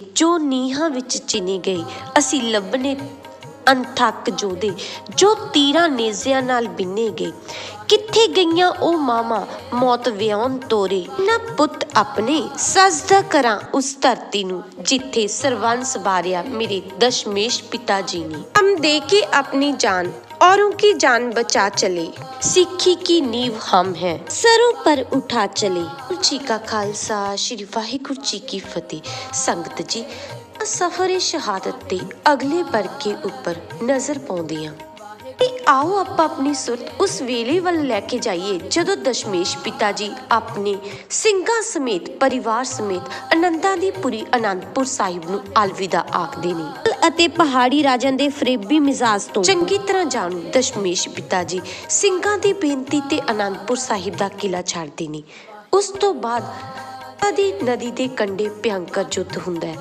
ਜੋ ਨੀਹਾਂ ਵਿੱਚ ਚਿਣੇ ਗਏ ਅਸੀਂ ਲੱਭਨੇ ਅਨਥੱਕ ਜੋਦੇ ਜੋ ਤੀਰਾਂ ਨੇਜ਼ਿਆਂ ਨਾਲ ਬਿੰਨੇ ਗਏ ਕਿੱਥੇ ਗਈਆਂ ਉਹ ਮਾਮਾ ਮੌਤ ਵਿਆਉਣ ਤੋਰੇ ਨਾ ਪੁੱਤ ਆਪਣੇ ਸਜਦਾ ਕਰਾਂ ਉਸ ਧਰਤੀ ਨੂੰ ਜਿੱਥੇ ਸਰਵੰਸ ਬਾਰਿਆ ਮੇਰੇ ਦਸ਼ਮੇਸ਼ ਪਿਤਾ ਜੀ ਨੇ हम देके अपनी जान औरों की जान बचा चले ਸਿੱਖੀ ਕੀ ਨੀਵ ਹਮ ਹੈ ਸਰੋਂ ਪਰ ਉਠਾ ਚਲੇ ਵਾਹਿਗੁਰੂ ਜੀ ਕਾ ਖਾਲਸਾ ਸ੍ਰੀ ਵਾਹਿਗੁਰੂ ਜੀ ਕੀ ਫਤਿਹ। ਸੰਗਤ ਜੀ ਸਫਰੇ ਸ਼ਹਾਦਤ ਦੇ ਅਗਲੇ ਵਰਕੇ ਉੱਪਰ ਨਜ਼ਰ ਪਾਉਂਦੇ ਹਾਂ ਤੇ ਆਓ ਆਪਾਂ ਆਪਣੀ ਸੁਰਤ ਉਸ ਵੇਲੇ ਵੱਲ ਲੈ ਕੇ ਜਾਈਏ ਜਦੋਂ ਦਸ਼ਮੇਸ਼ ਪਿਤਾ ਜੀ ਆਪਣੇ ਸਿੰਘਾਂ ਸਮੇਤ ਪਰਿਵਾਰ ਸਮੇਤ ਅਨੰਦਾਂ ਦੀ ਪੁਰੀ ਅਨੰਦਪੁਰ ਸਾਹਿਬ ਨੂੰ ਅਲਵਿਦਾ ਆਖਦੇ ਨੇ। ਅਤੇ ਪਹਾੜੀ ਰਾਜਾਂ ਦੇ ਫਰੇਬੀ ਮਿਜ਼ਾਜ ਤੋਂ। ਚੰਗੀ ਤਰ੍ਹਾਂ ਜਾਣੂ ਦਸ਼ਮੇਸ਼ ਪਿਤਾ ਜੀ ਸਿੰਘਾਂ ਦੀ ਬੇਨਤੀ ਤੇ ਅਨੰਦਪੁਰ ਸਾਹਿਬ ਦਾ ਕਿਲਾ ਛੱਡਦੇ ਨੇ। ਉਸ ਤੋਂ ਬਾਅਦ ਨਦੀ ਨਦੀ ਦੇ ਕੰਢੇ ਭਿਅੰਕਰ ਯੁੱਧ ਹੁੰਦਾ